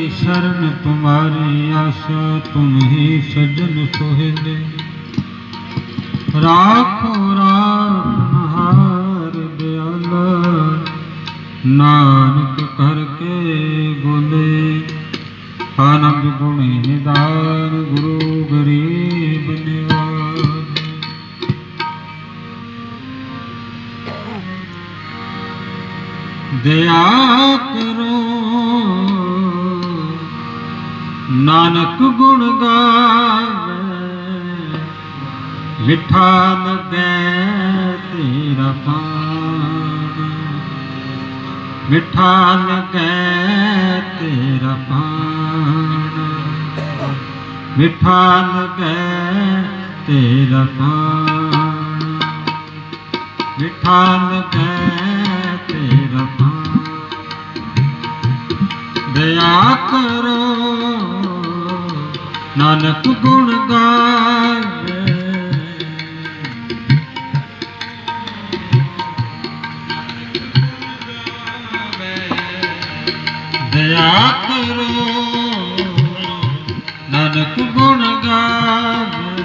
ਸਾਚੀ ਸ਼ਰਨ ਤੁਮਾਰੀ ਆਸਾ, ਤੁਮ ਹੀ ਸਜਣ ਸੋਹਿਲੇ ਰਾਖੋ ਰਾਖਨ ਹਾਰ ਦਿਆਲਾ, ਨਾਨਕ ਕਰਕੇ ਬੋਲੇ। ਆਨੰਦ ਗੁਣੀ ਨਿਦਾਨ ਗੁਰੂ ਗਰੀਬ ਨਿਵਾਜ ਦਇਆ ਕਰੋ ਨਾਨਕ ਗੁਣ ਗਾਵੇ, ਮਿੱਠਾ ਲਗੈ ਤੇਰਾ ਪਾਣ ਮਿੱਠਾ ਲਗੈ ਤੇਰਾ ਪਾਣ ਮਿੱਠਾ ਲਗੈ ਤੇਰਾ ਪਾਣ ਮਿੱਠਾ ਲਗੈ ਤੇਰਾ ਪਾਣ ਦਇਆ ਕਰੋ। ਨਾਨਕ ਗੁਣ ਗਾਵੇ ਦਇਆ ਕਰੋ। ਨਾਨਕ ਗੁਣ ਗਾਵੇ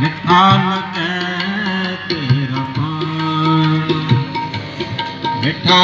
ਮਿੱਠਾ ਲਗੈ ਤੇਰਾ ਪਾਣ ਮਿੱਠਾ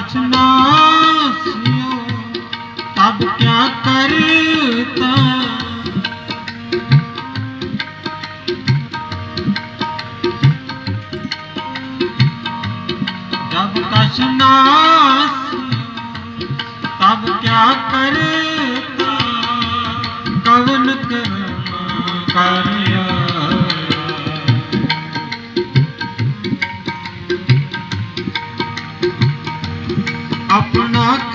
जब कछ नासियो तब क्या करता जब कछ नासियो तब क्या करता कवन कर्म कार्य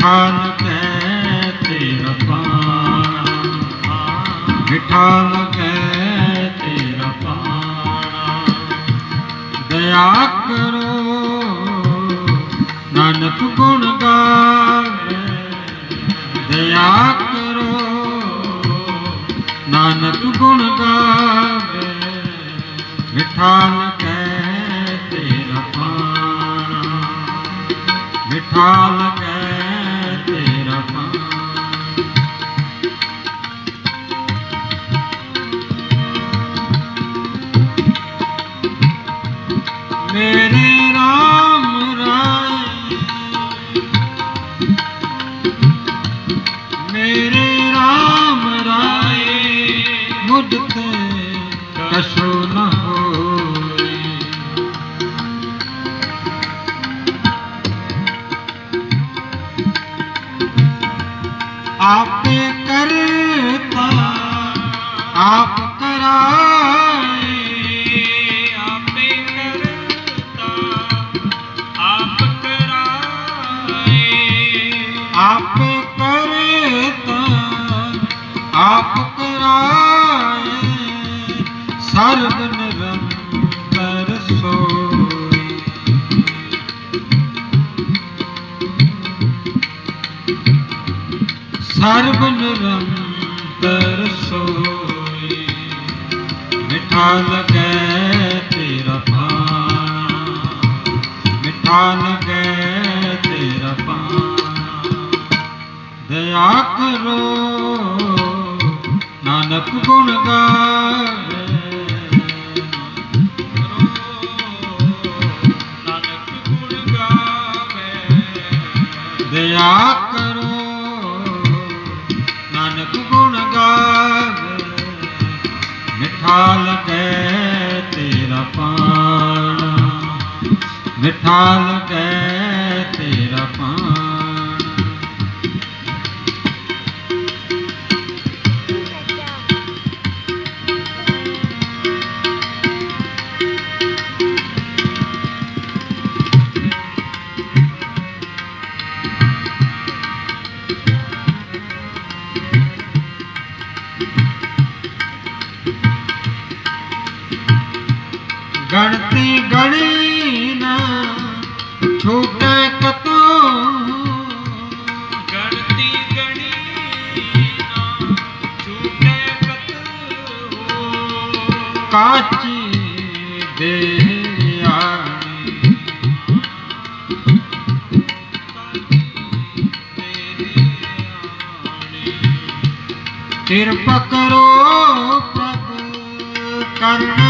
ਮਿਠਾ ਲਗੈ ਤੇਰਾ ਪਾਣਾ। ਮਿਠਾ ਲਗੈ ਤੇਰਾ ਪਾਣਾ। ਦਇਆ ਕਰੋ, ਨਾਨਕ ਗੁਣ ਗਾਵੇ। ਦਇਆ ਕਰੋ, ਨਾਨਕ ਗੁਣ ਗਾਵੇ। ਮਿਠਾ ਲਗੈ ਤੇਰਾ ਪਾਣਾ। ਮਿਠਾ ਲਗੈ ਮੁਝ ਤੇ ਕਛੂ ਨ ਹੋਈ ਆਪੇ ਕਰਤਾ ਆਪ ਕਰਾ ਸਰਬ ਨਿਰੰਤਰ ਸੋਈ ਮਿਠਾ ਲਗੈ ਤੇਰਾ ਪਾਣਾ ਮਿਠਾ ਲਗੈ ਤੇਰਾ ਪਾਣਾ ਦਇਆ ਕਰੋ, ਨਾਨਕ ਗੁਣ ਗਾਵੇ ਦਇਆ ਕਰੋ। ਨਾਨਕ ਗੁਣ ਗਾਵੇ ਮਿਠਾ ਲਗੈ ਤੇਰਾ ਪਾਣਾ ਮਿਠਾ ਲਗੈ ਗਣਤੀ ਗਣੀ ਨਾ, ਛੂਟੈ ਕਤੋ। ਗਣਤੀ ਗਣੀ ਨਾ ਛੂਟੇ ਕਤ ਕਾਚੀ ਦੇਹ ਆਣੀ। ਕਿਰਪਾ ਕਰੋ ਪ੍ਰਭ ਕਰਨੇ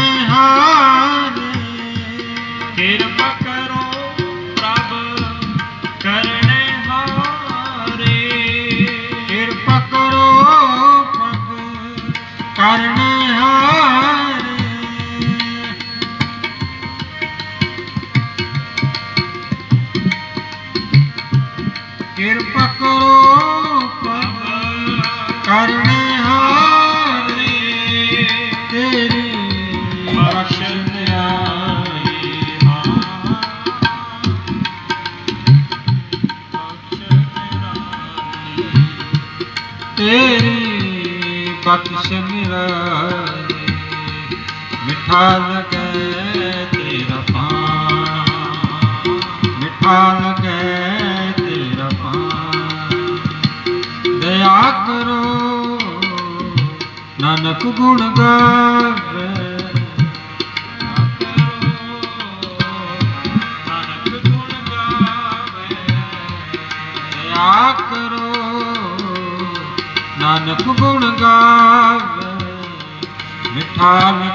ਕਰਨੇ ਹਾਰੇ ਕਿਰਪਾ ਕਰੋ ਪ੍ਰਭ ਕਰਨੇ ਹਾਰੇ ਤੇਰੀ ਬਖਸ਼ਣ ਆਈ ਤੇਰੀ ਬਖਸ਼ ਮਿਰਾਏ ਮਿਠਾ ਲਗੈ ਤੇਰਾ ਪਾਣ ਮਿਠਾ ਲਗੈ ਤੇਰਾ ਪਾਣ ਦਇਆ ਕਰੋ, ਨਾਨਕ ਗੁਣ ਗਾਵੇ ਨਾਨਕ ਗੁਣ ਗਾਵੇ ਮਿਠਾ ਮਿਠਾ